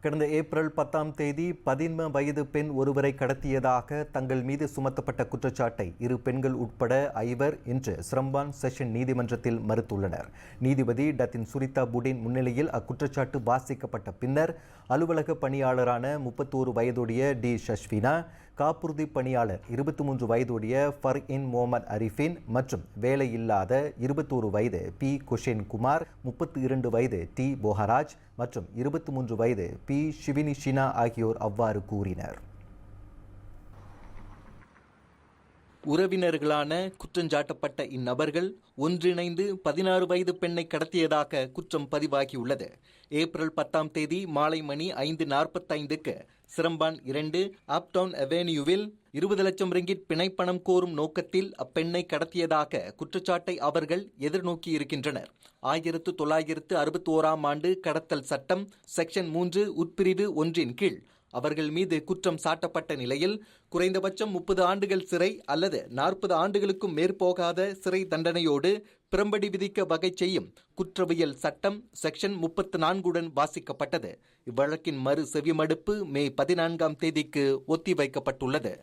கடந்த ஏப்ரல் பத்தாம் தேதி பதின்ம வயது பெண் ஒருவரை கடத்தியதாக தங்கள் மீது சுமத்தப்பட்ட குற்றச்சாட்டை இரு பெண்கள் உட்பட ஐவர் இன்று சிரம்பான் செஷன் நீதிமன்றத்தில் மறுத்துள்ளனர். நீதிபதி டத்தின் சுரிதா புடின் முன்னிலையில் அக்குற்றச்சாட்டு வாசிக்கப்பட்ட பின்னர் அலுவலக பணியாளரான முப்பத்தோரு வயதுடைய டி ஷஷ்வினா காப்புறுதி பணியாளர் இருபத்தி மூன்று வயதுடைய ஃபர் இன் முகமது அரிஃபின் மற்றும் வேலையில்லாத இருபத்தோரு வயது பி. குஷேன் குமார் முப்பத்தி இரண்டு வயது டி. போஹராஜ் மற்றும் இருபத்தி மூன்று வயது பி. ஷிவினி ஷினா ஆகியோர் அவ்வாறு கூறினர். உறவினர்களான குற்றஞ்சாட்டப்பட்ட இந்நபர்கள் ஒன்றிணைந்து பதினாறு வயது பெண்ணை கடத்தியதாக குற்றம் பதிவாகியுள்ளது. ஏப்ரல் பத்தாம் தேதி மாலை மணி ஐந்து நாற்பத்தைந்துக்கு சிரம்பான் இரண்டு அப்டவுன் அவென்யூவில் இருபது லட்சம் ரிங்கிட் பிணைப்பணம் கோரும் நோக்கத்தில் அப்பெண்ணை கடத்தியதாக குற்றச்சாட்டை அவர்கள் எதிர்நோக்கியிருக்கின்றனர். ஆயிரத்து தொள்ளாயிரத்து அறுபத்தி ஓராம் ஆண்டு கடத்தல் சட்டம் செக்ஷன் மூன்று உட்பிரிவு ஒன்றின் கீழ் அவர்கள் மீது குற்றம் சாட்டப்பட்ட நிலையில் குறைந்தபட்சம் முப்பது ஆண்டுகள் சிறை அல்லது நாற்பது ஆண்டுகளுக்கும் மேற்போகாத சிறை தண்டனையோடு பிரம்படி விதிக்க வகை செய்யும் குற்றவியல் சட்டம் செக்ஷன் முப்பத்தி நான்குடன் வாசிக்கப்பட்டது. இவ்வழக்கின் மறு செவிமடுப்பு மே பதினான்காம் தேதிக்கு ஒத்திவைக்கப்பட்டுள்ளது.